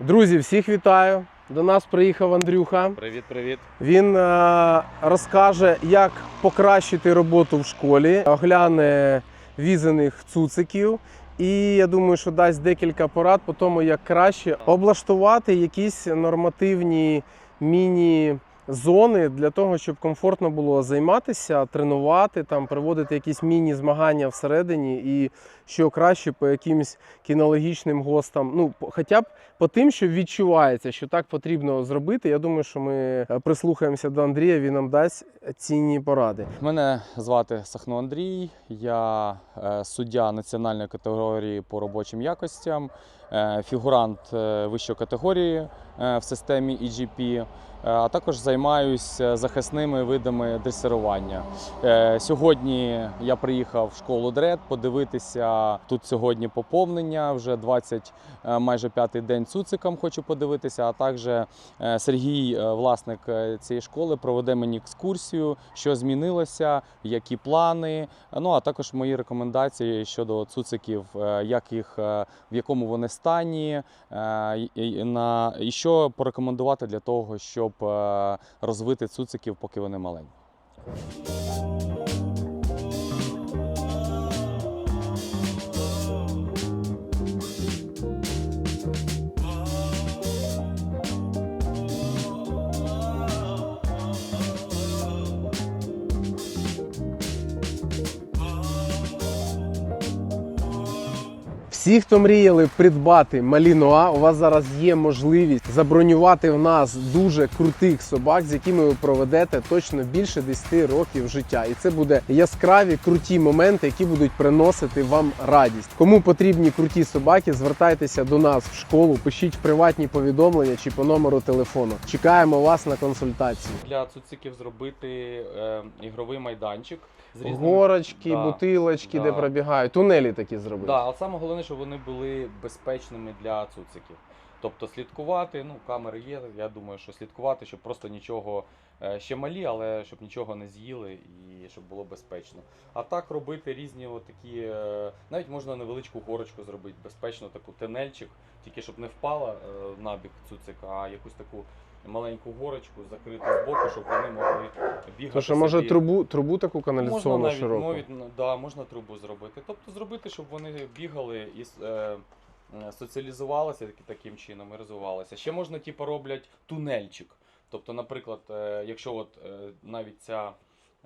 Друзі, всіх вітаю! До нас приїхав Андрюха. Привіт, привіт. Він е, розкаже, як покращити роботу в школі, огляне візаних цуциків. І я думаю, що дасть декілька порад по тому, як краще облаштувати якісь нормативні міні-зони для того, щоб комфортно було займатися, тренувати, там проводити якісь міні-змагання всередині, і що краще по якимось кінологічним гостам. Ну, хоча б по тим, що відчувається, що так потрібно зробити. Я думаю, що ми е, прислухаємося до Андрія, він нам дасть цінні поради. Мене звати Сахно Андрій. Я е, суддя національної категорії по робочим якостям, е, фігурант вищої категорії в системі EGP, а також займаюся захисними видами дресирування. Сьогодні я приїхав в школу ДРЕД подивитися. Тут сьогодні поповнення, вже 20, е, майже п'ятий день цуцикам хочу подивитися, а також Е, Сергій, е, власник цієї школи, проведе мені екскурсію, що змінилося, які плани. Ну а також мої рекомендації щодо цуциків, як їх в якому вони стані, і- що порекомендувати для того, щоб розвити цуциків, поки вони маленькі. Всі, хто мріяли придбати малінуа, у вас зараз є можливість забронювати в нас дуже крутих собак, з якими ви проведете точно більше 10 років життя. І це буде яскраві круті моменти, які будуть приносити вам радість. Кому потрібні круті собаки, звертайтеся до нас в школу, пишіть приватні повідомлення чи по номеру телефону. Чекаємо вас на консультацію. Для цуциків зробити е, ігровий майданчик з Горочки, Да, бутилочки, де да. пробігають, тунелі такі зробити. Да, але саме головне, щоб вони були безпечними для цуциків. Тобто слідкувати, ну, камери є, я думаю, що слідкувати, щоб просто нічого е, ще малі, але щоб нічого не з'їли і щоб було безпечно. А так робити різні такі, навіть можна невеличку горочку зробити, безпечно, таку тенельчик, тільки щоб не впала е, на цуцика, а якусь таку маленьку горочку закрити з боку, щоб вони могли бігати. То що може собі. трубу, трубу таку Можна каналізаційну навіть широку? навіть, ну, да, можна трубу зробити. Тобто зробити, щоб вони бігали і е, е, соціалізувалися таки- таким чином і розвивалися. Ще можна, типу, роблять тунельчик. Тобто, наприклад, е, якщо от е, навіть ця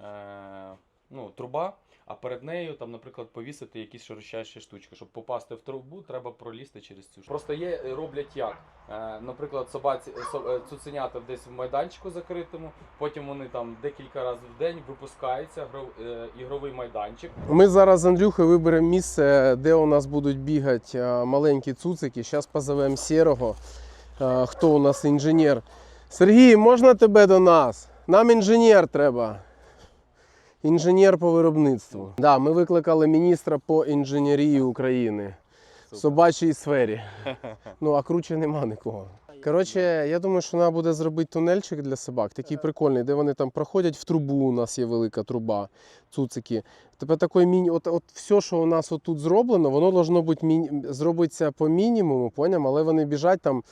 е, ну, труба, а перед нею, там, наприклад, повісити якісь широчайші штучки. Щоб попасти в трубу, треба пролізти через цю штуку. Просто є, е, роблять як. Е, наприклад, собаці, со- е, цуценята десь в майданчику закритому, потім вони там декілька разів в день випускаються, ігровий майданчик. Ми зараз з Андрюхою виберемо місце, де у нас будуть бігати маленькі цуцики. Зараз позовемо Сірого. Хто у нас інженер? Сергій, можна тебе до нас? Нам інженер треба. Інженер по виробництву. Да, ми викликали міністра по інженерії України в собачій сфері. Ну, а круче нема нікого. Коротше, я думаю, що треба буде зробити тунельчик для собак, такий прикольний, де вони там проходять в трубу. У нас є велика труба, цуцики. Тепер такий міні, от, от все, що у нас отут зроблено, воно должно бути міні... зробиться по мінімуму, поняв? Але вони біжать там.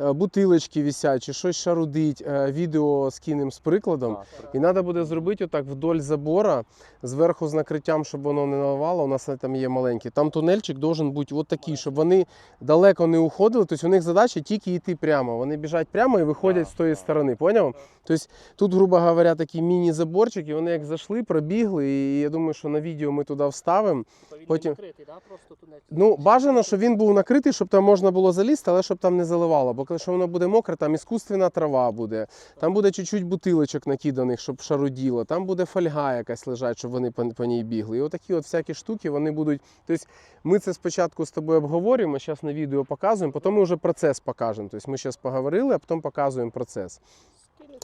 Е, Бутилочки висять, чи щось шарудить, е, відео скинемо з прикладом. І треба буде зробити отак вдоль забора, зверху з накриттям, щоб воно не наливало. У нас там є маленький. Там тунельчик должен бути от такий, щоб вони далеко не уходили. Тобто у них задача тільки йти прямо. Вони біжать прямо і виходять Так, з тої так. сторони. Поняв? Тобто тут, грубо говоря, такий міні-заборчик, і вони як зайшли, пробігли. І я думаю, що на відео ми туди вставимо. Тобто Потім- накритий, да? просто тунель. Ну, бажано, щоб він був накритий, щоб там можна було залізти, але щоб там не заливало. Бо якщо воно буде мокре, там іскусственна трава буде, там буде чуть-чуть бутилочок накиданих, щоб шаруділо, там буде фольга якась лежать, щоб вони по, по ній бігли. І отакі от всякі штуки вони будуть. Тобто ми це спочатку з тобою обговорюємо, зараз на відео показуємо, потім ми вже процес покажемо. Тобто ми зараз поговорили, а потім показуємо процес.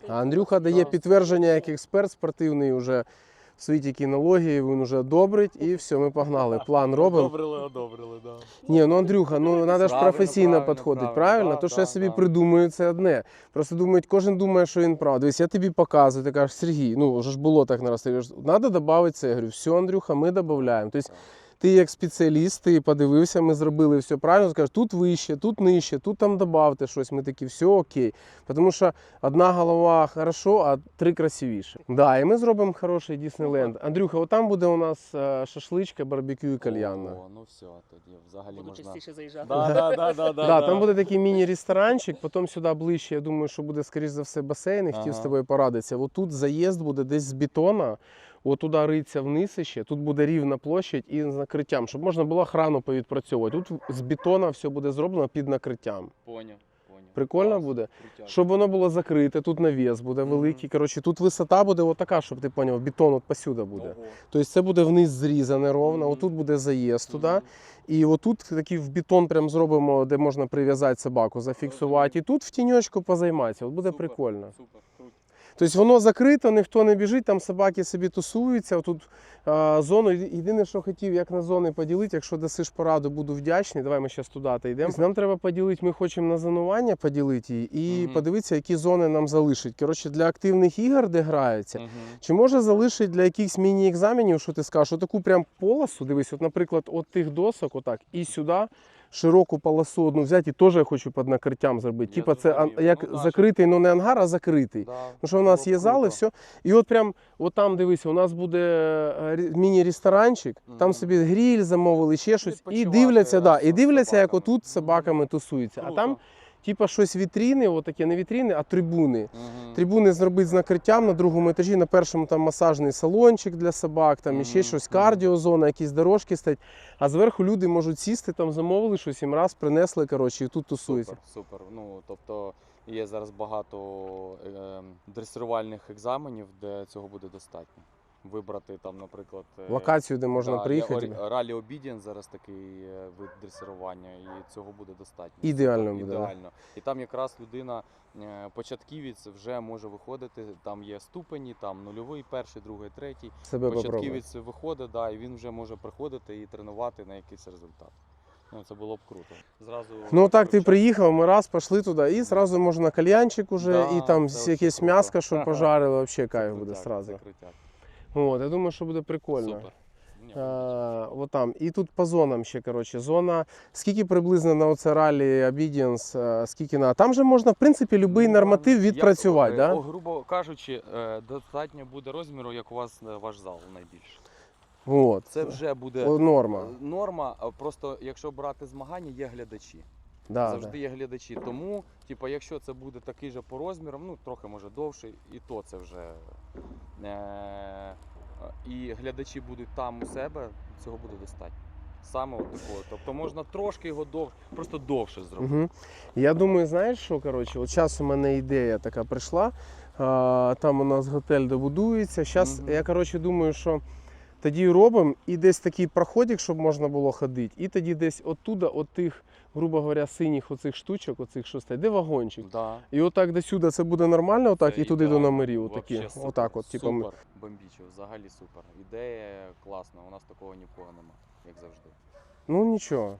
А Андрюха дає підтвердження як експерт спортивний уже в світі кінології, він уже одобрить, і все, ми погнали. План робимо. Одобрили, одобрили, да. Ні, ну Андрюха, ну треба ж професійно підходити, правильно? правильно. Да, То, що да, я собі да. придумаю, це одне. Просто думають, кожен думає, що він прав. Дивись, я тобі показую, ти кажеш, Сергій, ну вже ж було так нараз. треба додати це. Я говорю, все, Андрюха, ми додаємо. Тобто ти як спеціаліст, ти подивився, ми зробили все правильно, скажеш, тут вище, тут нижче, тут там додавте щось. Ми такі, все окей. Тому що одна голова хорошо, а три красивіше. Да, і ми зробимо хороший Діснейленд. Андрюха, отам буде у нас е, шашличка, барбекю і кальянна. О, ну все, тоді взагалі Буду можна. частіше заїжджати. Да, да, да, да, да, Да, там буде такий міні-ресторанчик, потім сюди ближче, я думаю, що буде, скоріш за все, басейн, і хотів з тобою порадитися. От тут заїзд буде десь з бетона, от туди риться вниз іще, тут буде рівна площадь і з накриттям, щоб можна було охрану повідпрацьовувати. Тут з бетона все буде зроблено під накриттям. Поняв. Прикольно Клас, буде? Щоб воно було закрите, тут навіс буде великий. Коротше, тут висота буде отака, щоб ти поняв, бетон от посюди буде. Тобто це буде вниз зрізане ровно, отут буде заїзд туди. І отут такий в бетон прям зробимо, де можна прив'язати собаку, зафіксувати. І тут в тіньочку позайматися. От буде Супер, прикольно. Супер. Тобто воно закрито, ніхто не біжить, там собаки собі тусуються. Тут а, зону. Єдине, що хотів, як на зони поділити, якщо дасиш пораду, буду вдячний. Давай ми зараз туди йдемо. Нам треба поділити, ми хочемо на зонування поділити її і Мгм. подивитися, які зони нам залишить. Коротше, для активних ігор, де граються. Мгм. Чи може залишить для якихось міні-екзаменів, що ти скажеш, отаку прям полосу, дивись, от, наприклад, от тих досок, отак, і сюди широку полосу одну взяти, і теж я хочу під накриттям зробити. Я Типа це ан- як Ну, закритий, ну не ангар, а закритий. Да, Ну що в нас є зали, все. І от прям, от там дивися, у нас буде міні-ресторанчик, міні-ресторанчик, там собі гріль замовили, ще щось. І дивляться, да, і дивляться, як отут собаками тусуються. А там, типа, щось вітріни, отаке, не вітріни, а трибуни. Мгм. Трибуни зробити з накриттям на другому етажі, на першому там масажний салончик для собак, там і ще щось, кардіозона, якісь дорожки стоять. А зверху люди можуть сісти, там замовили щось, їм раз принесли, коротше, і тут тусуються. Супер, супер. Ну тобто є зараз багато е, дресирувальних екзаменів, де цього буде достатньо. Вибрати там, наприклад, е, Локацію, де можна да, приїхати. Ралі Obedience зараз такий е, вид дресирування, і цього буде достатньо. Ідеально буде. Ідеально. І там якраз людина, е, початківець, вже може виходити. Там є ступені, там нульовий, перший, другий, третій. Себе. Початківець виходить, да, і він вже може приходити і тренувати на якийсь результат. Ну, це було б круто. Зразу Ну так ти приїхав, ми раз пішли туди, і зразу можна кальянчик уже, Да, і там якесь м'яско, що пожарили, взагалі кайф буде крутяк. От, я думаю, що буде прикольно. Супер. А, от там. І тут по зонам ще, коротше, зона. Скільки приблизно на оце ралі Obedience, скільки на. Там же можна, в принципі, будь-який Ну, норматив відпрацювати, е, да? Грубо кажучи, е, достатньо буде розміру, як у вас е, ваш зал найбільше. От. Це вже буде норма. е, норма. Просто якщо брати змагання, є глядачі. Да, Завжди да. є глядачі. Тому, типу, якщо це буде такий же по розмірам, ну трохи може довший, і то це вже. Е- і глядачі будуть там у себе, цього буде достатньо. Саме от такого. Тобто можна трошки його довше, просто довше зробити. Угу. Я думаю, знаєш що, коротше, от зараз у мене ідея така прийшла. А, там у нас готель добудується. Зараз Мгм. я коротше, думаю, що тоді робимо і десь такий проходик, щоб можна було ходити. І тоді десь оттуда, от тих, грубо говоря, синіх оцих штучок, оцих що де вагончик. Да. І отак до сюди це буде нормально, отак, і туди до номерів. Отакі. Вообще. Отак от, типу, ми. Супер, бомбічо, взагалі супер. Ідея класна, у нас такого нікого нема, як завжди. Ну нічого.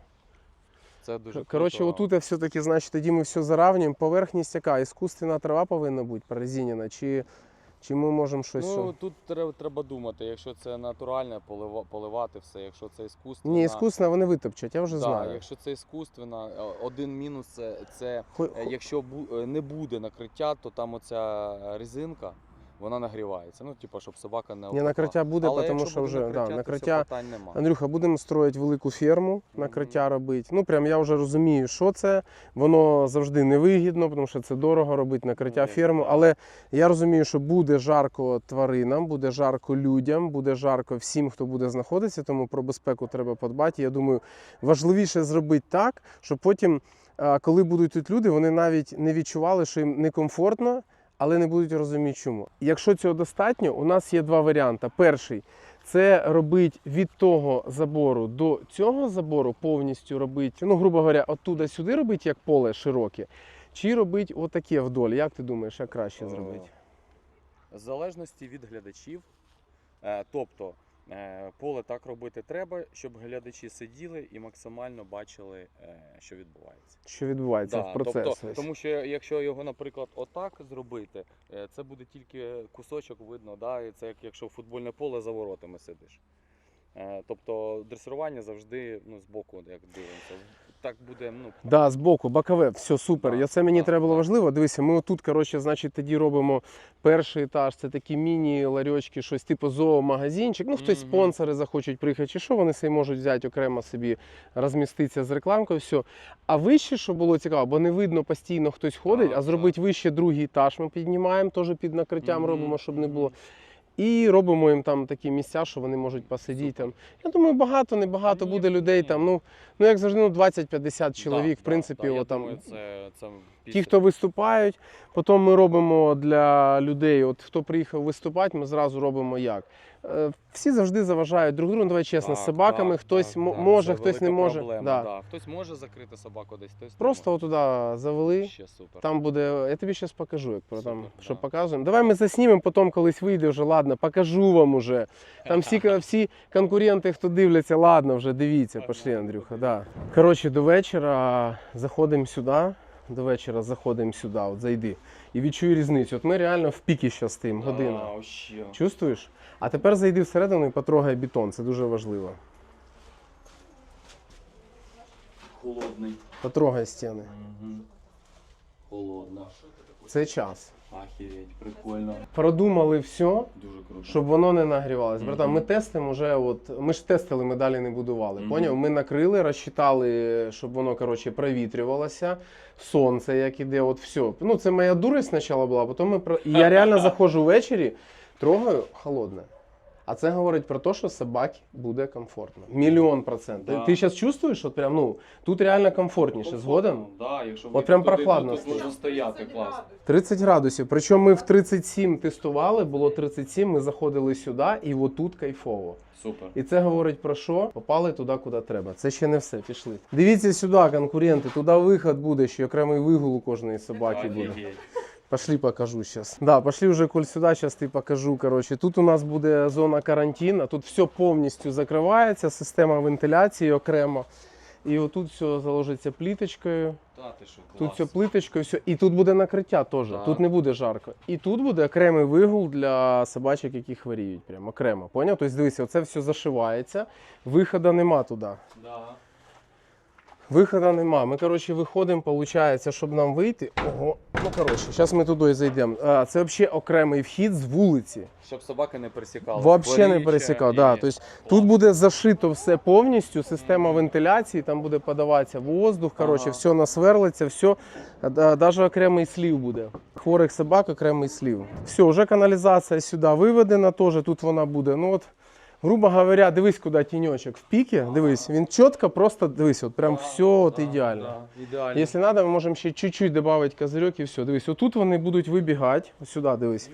Це дуже Коротше, круто. отут я все-таки, значить, тоді ми все заравнюємо. Поверхність яка? Іскусственна трава повинна бути прорезинена, чи, чи ми можемо щось. Ну тут треба, треба думати, якщо це натуральне, полива, поливати все, якщо це іскусственне. Ні, іскусна вони витопчать, я вже так, знаю. Якщо це іскусственна, е, один мінус це, це Хо- е, якщо е, не буде накриття, то там оця резинка. Вона нагрівається. Ну, типу, щоб собака не Ні, накриття буде, Але тому що вже накриття, да, накриття. питань нема. Андрюха, будемо строїти велику ферму, накриття робити. Ну прям я вже розумію, що це. Воно завжди невигідно, тому що це дорого робити накриття ферму. Але я розумію, що буде жарко тваринам, буде жарко людям, буде жарко всім, хто буде знаходитися. Тому про безпеку треба подбати. Я думаю, важливіше зробити так, щоб потім, коли будуть тут люди, вони навіть не відчували, що їм некомфортно. Але не будуть розуміти, чому. Якщо цього достатньо, у нас є два варіанти. Перший це робити від того забору до цього забору повністю робити, ну, грубо говоря, оттуда сюди робити як поле широке, чи робити отаке вдоль. Як ти думаєш, як краще зробити? В залежності від глядачів. Е, Тобто е, поле так робити треба, щоб глядачі сиділи і максимально бачили, е, що відбувається. Що відбувається Да, в процесі? Тобто, тому що якщо його, наприклад, отак зробити, е, це буде тільки кусочок видно, да, і це як якщо футбольне поле за воротами сидиш. Е, Тобто дресирування завжди ну, боку, як дивимося. Так буде, ну, Да, збоку, бокове, все супер. Да, Я це мені да, треба було да. важливо. Дивися, ми отут, коротше, значить, тоді робимо перший етаж. Це такі міні-ларьочки, щось типу зоомагазинчик. Ну, хтось Мгм. спонсори захочуть приїхати, чи що вони собі можуть взяти окремо собі розміститися з рекламкою. Все. А вище, що було цікаво, бо не видно постійно хтось ходить, Так, а зробити вище другий етаж ми піднімаємо, теж під накриттям Мгм, робимо, щоб не було. І робимо їм там такі місця, що вони можуть посидіти там. Я думаю, багато, небагато буде людей там. Ну, ну як завжди, ну 20-50 чоловік, в принципі, да, да, я отам. думаю, це, це Ті, хто виступають, потім ми робимо для людей, от хто приїхав виступати, ми зразу робимо як. Е, Всі завжди заважають друг другу, ну, давай чесно, з собаками, так, хтось так, мо- так, може, хтось не може. Проблема, Да. да. Хтось може закрити собаку десь, хтось Просто може. отуди завели. Ще супер. Там буде, я тобі зараз покажу, як про там, що да. показуємо. Давай ми заснімемо, потім колись вийде вже, ладно, покажу вам уже. Там всі, всі конкуренти, хто дивляться, ладно, вже дивіться, пошли, Андрюха. Да. Коротше, до вечора заходимо сюди. До вечора заходимо сюди, от зайди. І відчуй різницю. От ми реально в пікі зараз стоїмо, година. Чувствуєш? А тепер зайди всередину і потрогай бетон, це дуже важливо. Холодний. Потрогай стіни. Угу. Холодно. Це час. Ахереть, прикольно. Продумали все, Дуже круто. щоб воно не нагрівалось. Братан, ми тестимо вже, от ми ж тестили, ми далі не будували. Мгм. Поняв? Ми накрили, розчитали, щоб воно коротше провітрювалося. Сонце, як іде, от все. Ну, це моя дурість спочатку була, потім ми про. І я реально заходжу ввечері, трогаю холодне. А це говорить про те, що собаці буде комфортно. Мільйон процентів. Да. Ти зараз чувствуєш, от прям, ну, тут реально комфортніше, згоден? Да, якщо От прям туди, прохладно Тут можна стояти, клас. 30 градусів. Причому ми в 37 тестували, було 37, ми заходили сюди, і отут кайфово. Супер. І це говорить про що? Попали туди, куди треба. Це ще не все. Пішли. Дивіться сюди, конкуренти. Туди виход буде, ще окремий вигул у кожної собаки буде. Пошли покажу сейчас. Да, пошли уже, коль сюда, сейчас ти покажу. Короче, тут у нас буде зона карантину, тут все повністю закривається, система вентиляції окремо. І отут все заложиться пліточкою. Та ти що, клас. Тут все плиточкою, все. І тут буде накриття теж. Так. Тут не буде жарко. І тут буде окремий вигул для собачок, які хворіють. Прямо окремо. Поняв? Тобто дивися, оце все зашивається, виходу нема туди. Да. Виходу нема. Ми, коротше, виходимо, виходить, щоб нам вийти. Ого, ну коротше, зараз ми туди зайдемо. А, це взагалі окремий вхід з вулиці. Щоб собака не пересікала. Взагалі не пересікав. Да. Тобто, тут буде зашито все повністю, система вентиляції, там буде подаватися воздух, коротше, Ага. все насверлиться, все, навіть окремий слів буде. Хворих собак окремий слів. Все, вже каналізація сюди виведена, теж тут вона буде. Ну от, грубо говоря, дивись, куди тіньочок в піки, дивись, він чітко, просто дивись, от прям все от ідеально. ідеально. Якщо треба, ми можемо ще чуть-чуть додати козирьок і все. Дивись, отут вони будуть вибігати. Ось сюди дивись.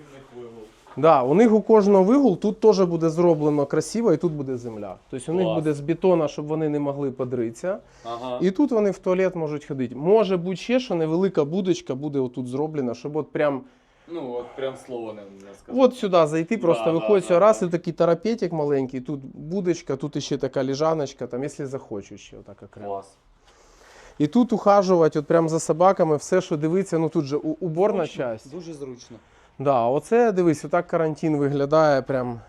Да, у них у кожного вигул тут теж буде зроблено красиво, і тут буде земля. Тобто у них Клас. буде з бетона, щоб вони не могли подритися. Ага. І тут вони в туалет можуть ходити. Може бути ще, що невелика будочка буде отут зроблена, щоб от прям Ну, от прям слово не, не сказав. от сюди зайти, просто Да, виходить да, сюди, да, раз да. і такий тарапетик маленький, тут будочка, тут ще така ліжаночка, там, якщо захочу, ще отак окремо. Клас. І тут ухажувати, от прям за собаками, все, що дивиться, ну тут же у- уборна Зручно, часть. Дуже зручно. Да, оце дивись, отак карантин виглядає прям.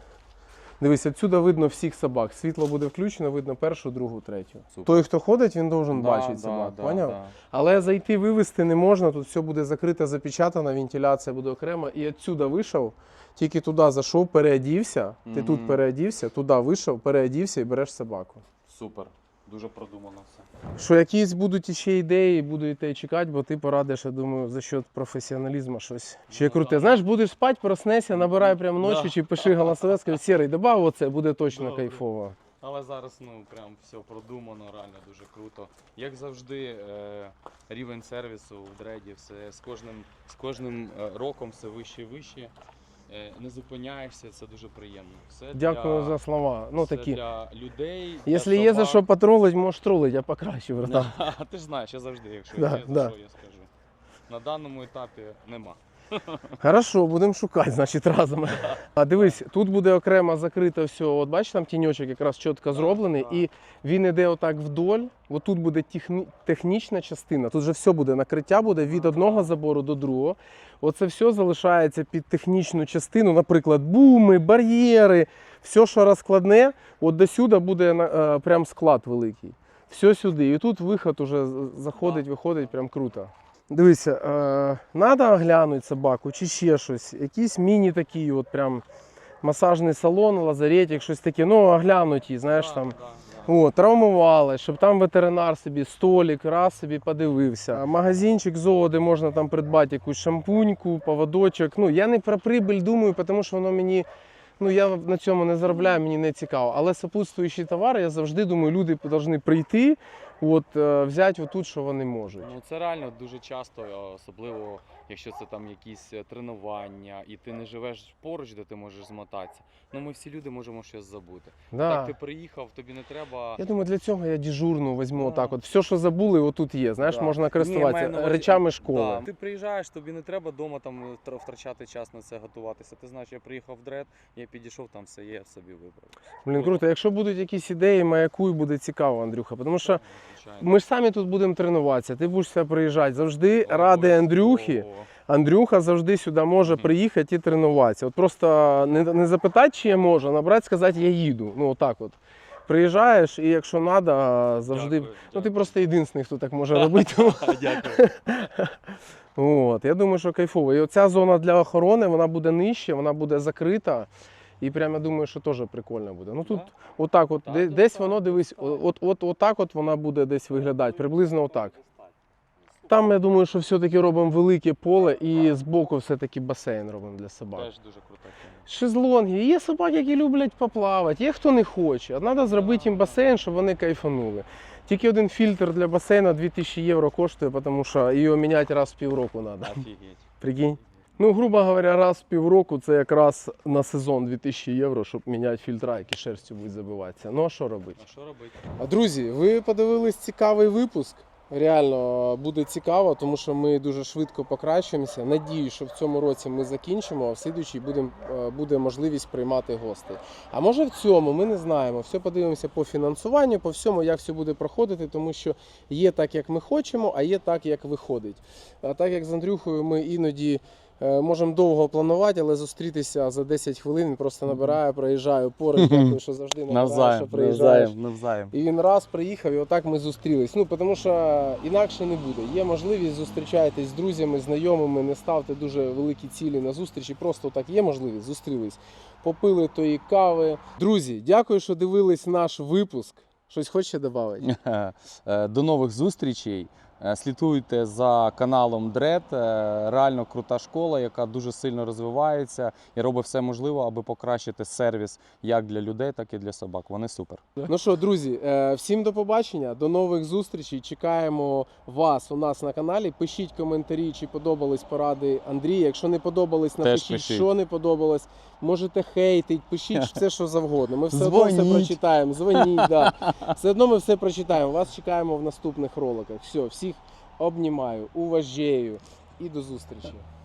Дивись, отсюди видно всіх собак. Світло буде включено, видно першу, другу, третю. Супер. Той, хто ходить, він должен Да, бачити да, собак. да, поняв? да. Але зайти вивезти не можна, тут все буде закрите, запечатано, вентиляція буде окремо. І отсюди вийшов, тільки туди зайшов, переодівся. Ти mm -hmm. тут переодівся, туди вийшов, переодівся і береш собаку. Супер. Дуже продумано все. Що якісь будуть ще ідеї, будете чекати, бо ти порадиш, я думаю, за счет професіоналізму щось ще Ну, круте. да. Знаєш, будеш спати, проснешся, набирай прямо ночі Да. чи пиши голосове, скажи, сірий, добав оце, буде точно Добре. кайфово. Але зараз ну прям все продумано, реально дуже круто. Як завжди, е, рівень сервісу в дреді, все з кожним, з кожним е, роком все вище і вище. Е, не зупиняєшся, це дуже приємно. Все Дякую для, за слова. Ну все такі. для людей. для Якщо є за собак. що потролить, можеш тролить, я покращу, братан. Ти ж знаєш, я завжди, якщо Да, є за да. що, я скажу. На даному етапі нема. Хорошо, будемо шукати, значить, разом. А дивись, тут буде окремо закрито все. От бачиш, там тіньочок якраз чітко зроблений, і він іде отак вдоль. От тут буде техні- технічна частина. Тут же все буде накриття буде від одного забору до другого. Оце все залишається під технічну частину, наприклад, буми, бар'єри, все, що розкладне, от до сюди буде е, прям склад великий. Все сюди. І тут виход уже заходить, виходить, прям круто. Дивися, е, треба оглянути собаку чи ще щось. Якийсь міні такий, от прям масажний салон, лазаретик, щось таке. Ну, оглянуть її, знаєш там. О, травмували, щоб там ветеринар собі столик, раз собі подивився. Магазинчик зоо, де можна там придбати якусь шампуньку, поводочок. Ну, я не про прибиль думаю, тому що воно мені. Ну, я на цьому не заробляю, мені не цікаво. Але супутствуючі товари, я завжди думаю, люди повинні прийти, от, е, взяти отут, що вони можуть. Ну це реально дуже часто, е, особливо якщо це там якісь е, тренування, і ти не живеш поруч, де ти можеш змотатися. Ну ми всі люди можемо щось забути. Да. Так ти приїхав, тобі не треба. Я думаю, для цього я дежурну візьму Да. отак. От все, що забули, отут є. Знаєш, Да. можна Ні, користуватися маю речами школи. Да. Ти приїжджаєш, тобі не треба вдома там тр- втрачати час на це готуватися. Ти знаєш, я приїхав в дред, я підійшов, там все є, собі вибрав. Блін, круто. Якщо будуть якісь ідеї, маякуй, буде цікаво, Андрюха. Тому що. Ми ж самі тут будемо тренуватися. Ти будеш сюди приїжджати. Завжди ради Андрюхи. Андрюха завжди сюди може приїхати і тренуватися. От просто не, не запитати, чи я можу, а набрати, сказати, я їду. Ну, отак от. Приїжджаєш, і якщо треба, завжди. Дякую, Ну, ти просто єдиний, хто так може робити. Дякую. От, я думаю, що кайфово. І оця зона для охорони, вона буде нижче, вона буде закрита. І прямо я думаю, що теж прикольно буде. Ну тут отак, от, десь так, воно дивись, так. от, от, отак от вона буде десь виглядати, приблизно отак. Там я думаю, що все-таки робимо велике поле і збоку все-таки басейн робимо для собак. Теж дуже крута тема. Шезлонги, є собаки, які люблять поплавати, є хто не хоче. А треба зробити їм басейн, щоб вони кайфанули. Тільки один фільтр для басейну 2000 євро коштує, тому що його міняти раз в півроку треба. Офігеть. Прикинь. Ну, грубо говоря, раз в півроку це якраз на сезон 2000 євро, щоб міняти фільтра, які шерстю будуть забиватися. Ну а що робити? А що робити? А друзі, ви подивились цікавий випуск. Реально буде цікаво, тому що ми дуже швидко покращуємося. Надію, що в цьому році ми закінчимо, а в слідуючій будем, е, буде можливість приймати гостей. А може в цьому ми не знаємо. Все подивимося по фінансуванню, по всьому, як все буде проходити, тому що є так, як ми хочемо, а є так, як виходить. А так як з Андрюхою ми іноді. Е, Можемо довго планувати, але зустрітися за 10 хвилин. Він просто набирає, проїжджаю поруч. Дякую, що завжди набираєш, що приїжджаєш. навзаєм, навзаєм. І він раз приїхав, і отак ми зустрілись. Ну, тому що інакше не буде. Є можливість зустрічайтесь з друзями, знайомими, не ставте дуже великі цілі на зустрічі. Просто так є можливість, зустрілись, попили тої кави. Друзі, дякую, що дивились наш випуск. Щось хочете додати? Е, До нових зустрічей. Е, Слідкуйте за каналом Дред. Е, Реально крута школа, яка дуже сильно розвивається і робить все можливе, аби покращити сервіс як для людей, так і для собак. Вони супер. Ну що, друзі, е, всім до побачення, до нових зустрічей. Чекаємо вас у нас на каналі. Пишіть коментарі, чи подобались поради Андрія. Якщо не подобались, напишіть, пишіть. що не подобалось. Можете хейтить, пишіть все, що завгодно. Ми все одно все прочитаємо. Дзвоніть, да. Все одно ми все прочитаємо. Вас чекаємо в наступних роликах. Все, всіх обнімаю, уважаю і до зустрічі.